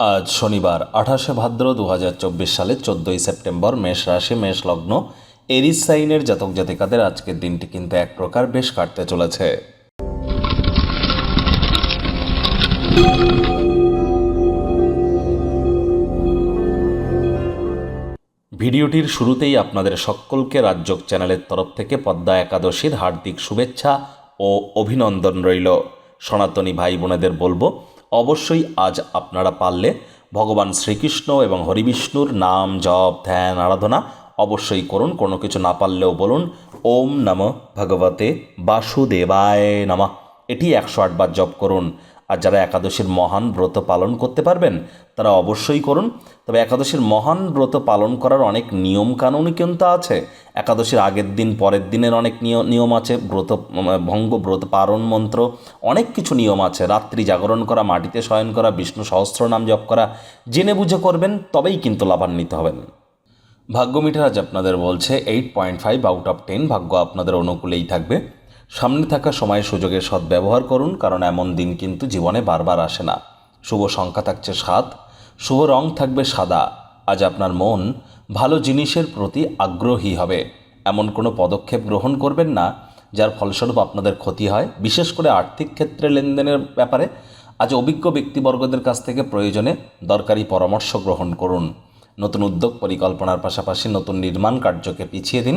আজ শনিবার, আঠাশে ভাদ্র দু সালের চোদ্দোই সেপ্টেম্বর, মেষ রাশি, মেষ লগ্ন এরিস সাইনের জাতক জাতিকাদের আজকের দিনটি কিন্তু এক প্রকার বেশ কাটতে চলেছে। ভিডিওটির শুরুতেই আপনাদের সকলকে রাজ্যক চ্যানেলের তরফ থেকে পদ্মা একাদশীর হার্দিক শুভেচ্ছা ও অভিনন্দন রইল। সনাতনী ভাই বোনেদের বলব অবশ্যই আজ আপনারা পারলে ভগবান শ্রীকৃষ্ণ এবং হরিবিষ্ণুর নাম জপ, ধ্যান, আরাধনা অবশ্যই করুন। কোনো কিছু না পারলেও বলুন, ওম নম ভগবতে বাসুদেবায় নমঃ। এটি একশো আটবার জপ করুন। আর যারা একাদশীর মহান ব্রত পালন করতে পারবেন, তারা অবশ্যই করুন। তবে একাদশীর মহান ব্রত পালন করার অনেক নিয়ম কানুনই কিন্তু আছে। একাদশীর আগের দিন, পরের দিনের অনেক নিয়- নিয়ম আছে। ব্রত, ভঙ্গ, ব্রত পারণ মন্ত্র, অনেক কিছু নিয়ম আছে। রাত্রি জাগরণ করা, মাটিতে শয়ন করা, বিষ্ণু সহস্র নাম জপ করা, জেনে বুঝে করবেন, তবেই কিন্তু লাভান্বিত হবেন। ভাগ্য মিটার আজ আপনাদের বলছে eight point five out of ten ভাগ্য আপনাদের অনুকূলেই থাকবে। সামনে থাকা সময় সুযোগের সদ্ব্যবহার করুন, কারণ এমন দিন কিন্তু জীবনে বারবার আসে না। শুভ সংখ্যা থাকছে সাত, শুভ রং থাকবে সাদা। আজ আপনার মন ভালো জিনিসের প্রতি আগ্রহী হবে। এমন কোনো পদক্ষেপ গ্রহণ করবেন না, যার ফলস্বরূপ আপনাদের ক্ষতি হয়। বিশেষ করে আর্থিক ক্ষেত্রে লেনদেনের ব্যাপারে আজ অভিজ্ঞ ব্যক্তিবর্গদের কাছ থেকে প্রয়োজনে দরকারি পরামর্শ গ্রহণ করুন। নতুন উদ্যোগ পরিকল্পনার পাশাপাশি নতুন নির্মাণ কার্যকে পিছিয়ে দিন।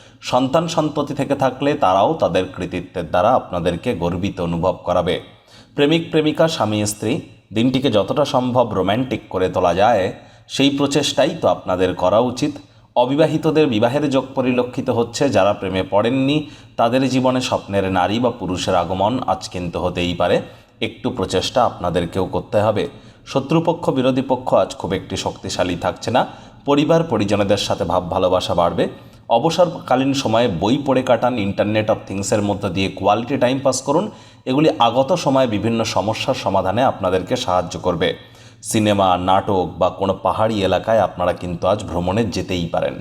সন্তান সন্ততি থেকে থাকলে তারাও তাদের কৃতিত্বের দ্বারা আপনাদেরকে গর্বিত অনুভব করাবে। প্রেমিক, প্রেমিকা, স্বামী, স্ত্রী, দিনটিকে যতটা সম্ভব রোম্যান্টিক করে তোলা যায়, সেই প্রচেষ্টাই তো আপনাদের করা উচিত। অবিবাহিতদের বিবাহের যোগ পরিলক্ষিত হচ্ছে, যারা প্রেমে পড়েননি, তাদের জীবনে স্বপ্নের নারী বা পুরুষের আগমন আজ কিন্তু হতেই পারে। একটু প্রচেষ্টা আপনাদেরকেও করতে হবে। শত্রুপক্ষ, বিরোধী পক্ষ আজ খুব একটি শক্তিশালী থাকছে না। পরিবার, পরিজনদের সাথে ভাব ভালোবাসা বাড়বে। অবসরকালীন সময়ে বই পড়ে কাটান ইন্টারনেট অফ থিংসের মধ্য দিয়ে কোয়ালিটি টাইম পাস করুন। এগুলি আগত সময়ে বিভিন্ন সমস্যার সমাধানে আপনাদেরকে সাহায্য করবে। সিনেমা, নাটক বা কোনো পাহাড়ি এলাকায় আপনারা কিন্তু আজ ভ্রমণে যেতেই পারেন।